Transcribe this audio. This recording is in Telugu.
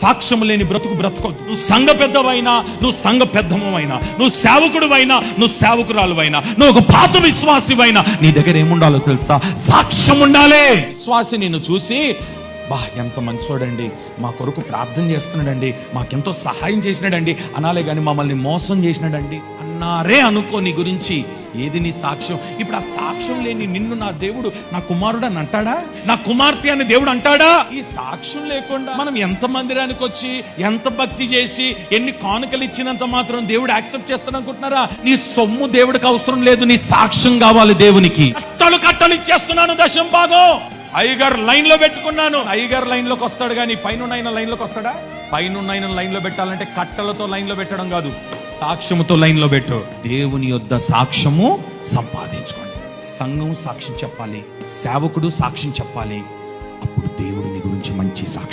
సాక్ష్యం లేని బ్రతుకు బ్రతకొద్దు. నువ్వు సంఘ పెద్దవైనా నువ్వు సంఘ పెద్దమైనా నువ్వు సేవకుడువైనా నువ్వు సేవకురాలువైనా నువ్వు ఒక పాత విశ్వాసివైనా నీ దగ్గర ఏముండాలో తెలుసా? సాక్ష్యం ఉండాలి. విశ్వాసి నిన్ను చూసి బా ఎంత మంచోడండి. మా కొరకు ప్రార్థన చేస్తున్నాడండి. మాకెంతో సహాయం చేసినాడండి. అనాలే కానీ మమ్మల్ని మోసం చేసినాడండి. అన్నారే అనుకో నీ గురించి. ఏది నీ సాక్ష్యం? ఇప్పుడు ఆ సాక్ష్యం లేని నిన్ను నా దేవుడు నా కుమారుడు అని అంటాడా? నా కుమార్తె అని దేవుడు అంటాడా? ఈ సాక్ష్యం లేకుండా మనం ఎంత మందిరానికి వచ్చి ఎంత భక్తి చేసి ఎన్ని కానుకలు ఇచ్చినంత మాత్రం దేవుడు యాక్సెప్ట్ చేస్తాను అనుకుంటున్నారా నీ సొమ్ము దేవుడికి అవసరం లేదు నీ సాక్ష్యం కావాలి దేవునికి. కట్టలు కట్టలు ఇచ్చేస్తున్నాను దశం భాగం. ఐగర్ లైన్లో పెట్టుకున్నాను. ఐగర్ లైన్లోకి వస్తాడు కానీ పైన లైన్లోకి వస్తాడా? పైన లైన్లో పెట్టాలంటే కట్టలతో లైన్లో పెట్టడం కాదు. సాక్ష్యముతో లైన్లో పెట్టు. దేవుని యొద్ద సాక్ష్యము సంపాదించుకోండి. సంఘం సాక్ష్యం చెప్పాలి. సేవకుడు సాక్ష్యం చెప్పాలి. అప్పుడు దేవుడిని గురించి మంచి సాక్ష్యం